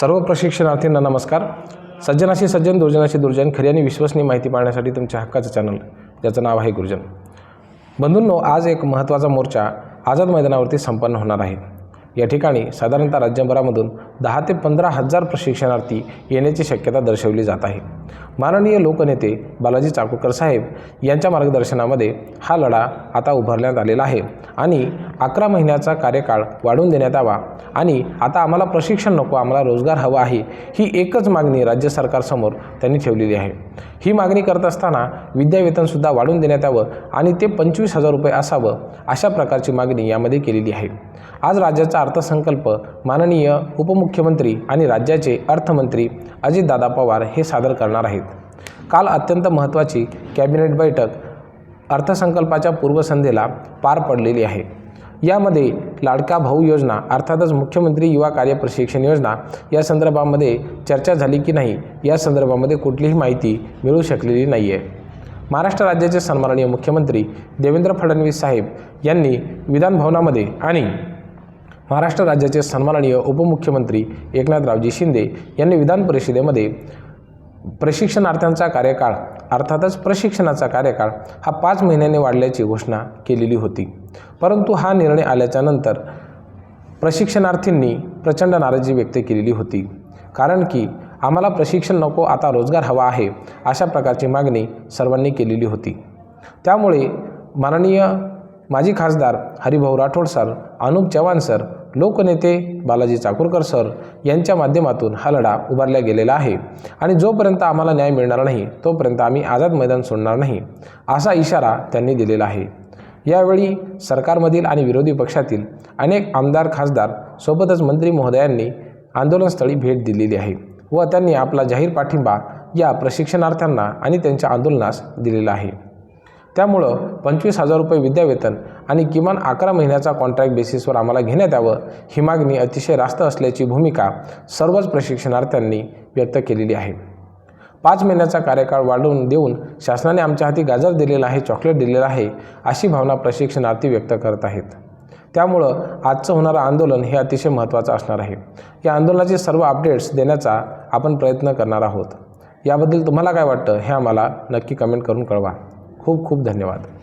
सर्व प्रशिक्षणार्थींना नमस्कार. सज्जनाशी सज्जन दुर्जनाशी दुर्जन खरी आणि विश्वसनीय माहिती पाहण्यासाठी तुमच्या हक्काचं चॅनल ज्याचं नाव आहे गुरुजन. बंधूंनो आज एक महत्त्वाचा मोर्चा आझाद मैदानावरती संपन्न होणार आहे. या ठिकाणी साधारणतः राज्यभरामधून दहा ते पंधरा हजार प्रशिक्षणार्थी येण्याची शक्यता दर्शवली जात आहे. माननीय लोकनेते बालाजी चाकूरकर साहेब यांच्या मार्गदर्शनामध्ये हा लढा आता उभारण्यात आलेला आहे. आणि अकरा महिन्याचा कार्यकाळ वाढवून देण्यात यावा. आणि आता आम्हाला प्रशिक्षण नको आम्हाला रोजगार हवा आहे ही एकच मागणी राज्य सरकारसमोर त्यांनी ठेवलेली आहे. ही मागणी करत असताना विद्यावेतनसुद्धा वाढवून देण्यात यावं आणि ते पंचवीस हजार रुपये असावं अशा प्रकारची मागणी यामध्ये केलेली आहे. आज राज्याचा अर्थसंकल्प माननीय उपमुख्यमंत्री आणि राज्याचे अर्थमंत्री अजितदादा पवार हे सादर करणार आहेत. काल अत्यंत महत्त्वाची कॅबिनेट बैठक अर्थसंकल्पाच्या पूर्वसंध्येला पार पडलेली आहे. यामध्ये लाडका भाऊ योजना अर्थातच मुख्यमंत्री युवा कार्य प्रशिक्षण योजना या संदर्भामध्ये चर्चा झाली की नाही या संदर्भामध्ये कुठलीही माहिती मिळू शकलेली नाही आहे महाराष्ट्र राज्याचे सन्माननीय मुख्यमंत्री देवेंद्र फडणवीस साहेब यांनी विधानभवनामध्ये आणि महाराष्ट्र राज्याचे सन्माननीय उपमुख्यमंत्री एकनाथरावजी शिंदे यांनी विधान परिषदेमध्ये प्रशिक्षणार्थ्यांचा कार्यकाळ अर्थातच प्रशिक्षणाचा कार्यकाळ हा पाच महिन्याने वाढल्याची घोषणा केलेली होती. परंतु हा निर्णय आल्याच्यानंतर प्रशिक्षणार्थींनी प्रचंड नाराजी व्यक्त केलेली होती. कारण की आम्हाला प्रशिक्षण नको आता रोजगार हवा आहे अशा प्रकारची मागणी सर्वांनी केलेली होती. त्यामुळे माननीय माजी खासदार हरिभाऊ राठोड सर अनुप चव्हाण सर लोकनेते बालाजी चाकूरकर सर यांच्या माध्यमातून हा लढा उभारला गेलेला आहे. आणि जोपर्यंत आम्हाला न्याय मिळणार नाही तोपर्यंत आम्ही आझाद मैदान सोडणार नाही असा इशारा त्यांनी दिलेला आहे. यावेळी सरकारमधील आणि विरोधी पक्षातील अनेक आमदार खासदार सोबतच मंत्री महोदयांनी आंदोलनस्थळी भेट दिलेली आहे व त्यांनी आपला जाहीर पाठिंबा या प्रशिक्षणार्थ्यांना आणि त्यांच्या आंदोलनास दिलेला आहे. त्यामुळं पंचवीस हजार रुपये विद्यावेतन आणि किमान अकरा महिन्याचा कॉन्ट्रॅक्ट बेसिसवर आम्हाला घेण्यात यावं ही मागणी अतिशय रास्त असल्याची भूमिका सर्वच प्रशिक्षणार्थ्यांनी व्यक्त केलेली आहे. पाच महिन्याचा कार्यकाळ वाढवून देऊन शासनाने आमच्या हाती गाजर दिलेला आहे चॉकलेट दिलेलं आहे अशी भावना प्रशिक्षणार्थी व्यक्त करत आहेत. त्यामुळं आजचं होणारं आंदोलन हे अतिशय महत्त्वाचं असणार आहे. या आंदोलनाचे सर्व अपडेट्स देण्याचा आपण प्रयत्न करणार आहोत. याबद्दल तुम्हाला काय वाटतं हे आम्हाला नक्की कमेंट करून कळवा. खूप खूप धन्यवाद.